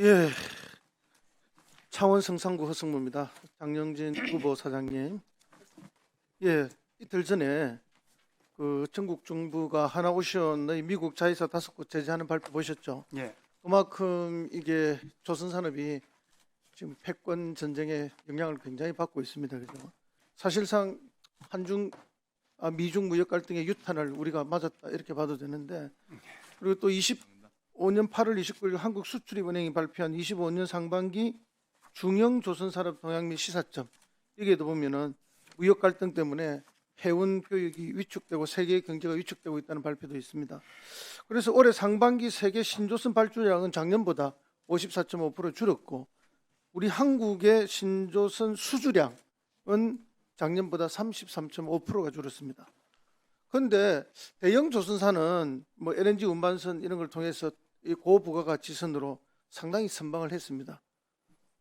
예, 창원 성산구 허승무입니다. 장영진 후보 사장님. 예, 이틀 전에 그 전국 정부가 하나오션의 미국 자회사 다섯 곳 제재하는 발표 보셨죠? 예, 그만큼 이게 조선 산업이 지금 패권 전쟁의 영향을 굉장히 받고 있습니다. 그죠? 사실상 한중 아, 미중 무역 갈등의 유탄을 우리가 맞았다 이렇게 봐도 되는데 그리고 또 25년 8월 29일 한국 수출입은행이 발표한 25년 상반기 중형 조선 산업 동향 및 시사점 여기에도 보면은 무역 갈등 때문에 해운 교육이 위축되고 세계 경제가 위축되고 있다는 발표도 있습니다. 그래서 올해 상반기 세계 신조선 발주량은 작년보다 54.5% 줄었고 우리 한국의 신조선 수주량은 작년보다 33.5%가 줄었습니다. 그런데 대형 조선사는 뭐 LNG 운반선 이런 걸 통해서 이 고부가가 지선으로 상당히 선방을 했습니다.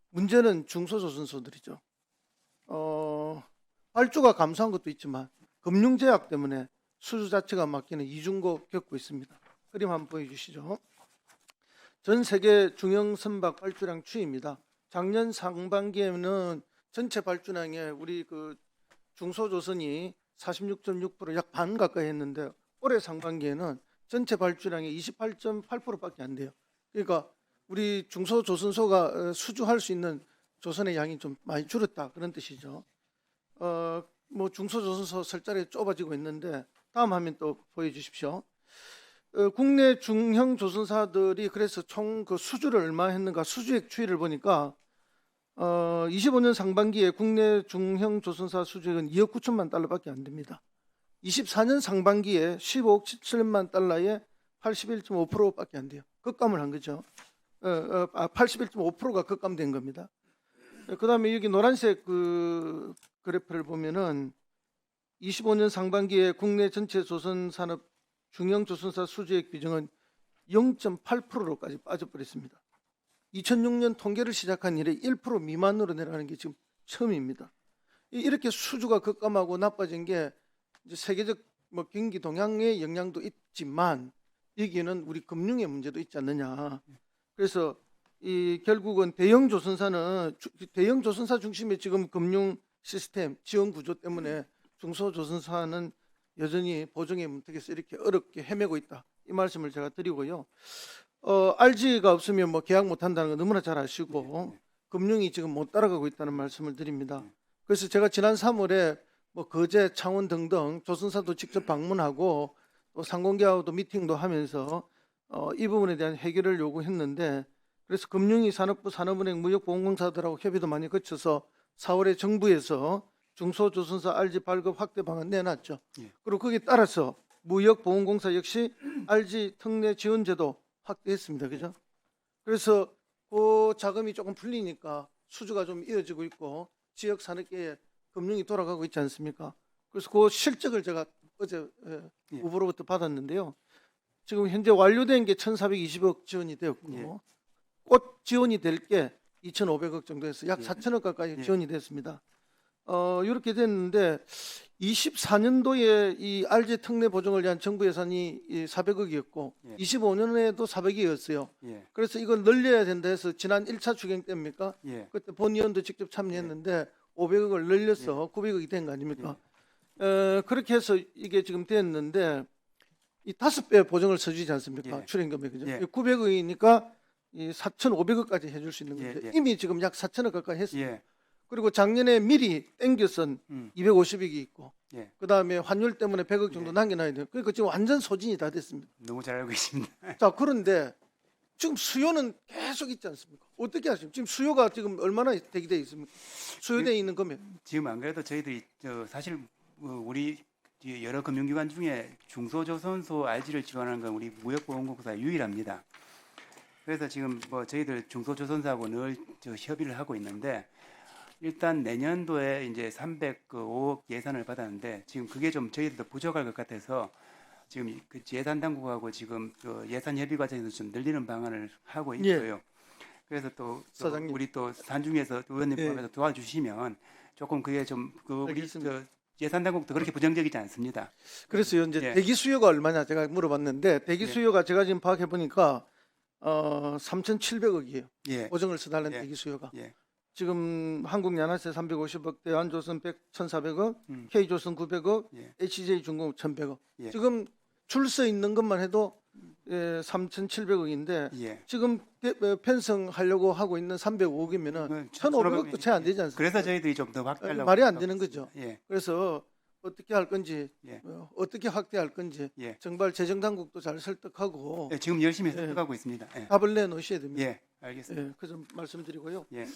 문제는 중소조선소들이죠. 어, 발주가 감소한 것도 있지만 금융 제약 때문에 수주 자체가 막히는 이중고 겪고 있습니다. 그림 한번 보여주시죠. 전 세계 중형 선박 발주량 추이입니다. 작년 상반기에는 전체 발주량에 우리 그 중소조선이 46.6%약 반 가까이 했는데 올해 상반기에는 전체 발주량의 28.8%밖에 안 돼요. 그러니까 우리 중소조선소가 어, 수주할 수 있는 조선의 양이 좀 많이 줄었다 그런 뜻이죠. 어, 뭐 중소조선소 설자리 좁아지고 있는데 다음 화면 또 보여주십시오. 어, 국내 중형 조선사들이 그래서 총 그 수주를 얼마 했는가 수주액 추이를 보니까 어, 25년 상반기에 국내 중형 조선사 수주액은 2억 9천만 달러밖에 안 됩니다. 24년 상반기에 15억 7천만 달러에 81.5%밖에 안 돼요. 급감을 한 거죠. 어, 어, 아, 81.5%가 급감된 겁니다. 그 다음에 여기 노란색 그 그래프를 보면은 25년 상반기에 국내 전체 조선 산업 중형 조선사 수주액 비중은 0.8%로까지 빠져버렸습니다. 2006년 통계를 시작한 이래 1% 미만으로 내려가는 게 지금 처음입니다. 이- 이렇게 수주가 급감하고 나빠진 게 이제 세계적 뭐 경기 동향의 영향도 있지만 여기에는 우리 금융의 문제도 있지 않느냐. 그래서 이 결국은 대형 조선사는 주- 대형 조선사 중심의 지금 금융 시스템 지원 구조 때문에 중소 조선사는 여전히 보증의 문턱에서 이렇게 어렵게 헤매고 있다. 이 말씀을 제가 드리고요. 어, RG가 없으면 뭐 계약 못 한다는 거 너무나 잘 아시고 금융이 지금 못 따라가고 있다는 말씀을 드립니다. 그래서 제가 지난 3월에 뭐 거제, 창원 등등 조선사도 직접 방문하고 또 상공기하고도 미팅도 하면서 어, 이 부분에 대한 해결을 요구했는데 그래서 금융위 산업부 산업은행 무역보험공사들하고 협의도 많이 거쳐서 4월에 정부에서 중소조선사 RG 발급 확대 방안 내놨죠. 예. 그리고 거기에 따라서 무역보험공사 역시 RG 특례 지원제도 확대했습니다. 그죠? 그래서 그 자금이 조금 풀리니까 수주가 좀 이어지고 있고 지역 산업계에 금융이 돌아가고 있지 않습니까? 그래서 그 실적을 제가 어제 예, 예. 후보로부터 받았는데요. 지금 현재 완료된 게 1,420억 지원이 되었고 예. 꽃 지원이 될 게 2,500억 정도에서 약 예. 4천억 가까이 예. 지원이 됐습니다. 어, 이렇게 됐는데 24년도에 이 RG 특례 보정을 위한 정부 예산이 400억이었고 예. 25년에도 400억이었어요. 예, 그래서 이걸 늘려야 된다 해서 지난 1차 추경 때입니까? 예, 그때 본 의원도 직접 참여했는데 500억을 늘려서 900억이 된 거 아닙니까? 어, 그렇게 해서 이게 지금 됐는데 이 다섯 배 보정을 써주지 않습니까? 예. 출연 금액이죠. 예. 900억이니까 이 4,500억까지 해줄 수 있는 예, 건데 예. 이미 지금 약 4천억 가까이 했어요. 예, 그리고 작년에 미리 땡겨선 음, 250억이 있고 예. 그 다음에 환율 때문에 100억 정도 예. 남겨놔야 돼요. 그러니까 지금 완전 소진이 다 됐습니다. 너무 잘 알고 있습니다. 자 그런데 지금 수요는 계속 있지 않습니까? 어떻게 하십니까? 지금 수요가 지금 얼마나 대기돼 있습니까? 수요돼 있는 금액. 지금 안 그래도 저희들이 저 사실 어, 우리 이 여러 금융기관 중에 중소조선소 RG를 지원하는 건 우리 무역보험공사 유일합니다. 그래서 지금 뭐 저희들 중소조선사하고 늘저 협의를 하고 있는데 일단 내년도에 이제 305억 예산을 받았는데 지금 그게 좀 저희들도 부족할 것 같아서 지금 그 예산 당국하고 지금 그 예산 협의 과정에서 좀 늘리는 방안을 하고 예. 있고요. 그래서 또, 또. 우리 또 산중에서 의원님 예. 포함해서 도와주시면 조금 그게 좀그 우리. 저 예산 당국도 그렇게 부정적이지 않습니다. 그래서 이제 예. 대기 수요가 얼마냐 제가 물어봤는데 대기 예. 수요가 제가 지금 파악해 보니까 어, 3,700억이에요. 예. 보증을 써달라는 예. 대기 수요가. 예. 지금 한국연합세 350억, 대한조선 100, 1,400억, 음. K조선 900억, 예. HJ중공 1,100억. 예. 지금 줄서 있는 것만 해도 예, 3,700억인데 예. 지금 게- 어, 편성하려고 하고 있는 305억이면은 그 1,500억도 채 안 되지 않습니까? 그래서 저희들이 좀더 어, 확대하려고 말이 안 되는. 거죠. 예. 그래서 어떻게 할 건지, 예. 어, 어떻게 확대할 건지 예. 정말 재정 당국도 잘 설득하고 예, 지금 열심히 예. 설득하고 있습니다. 예. 답을 내놓으셔야 됩니다. 예. 알겠습니다. 예, 그점 말씀드리고요. 예.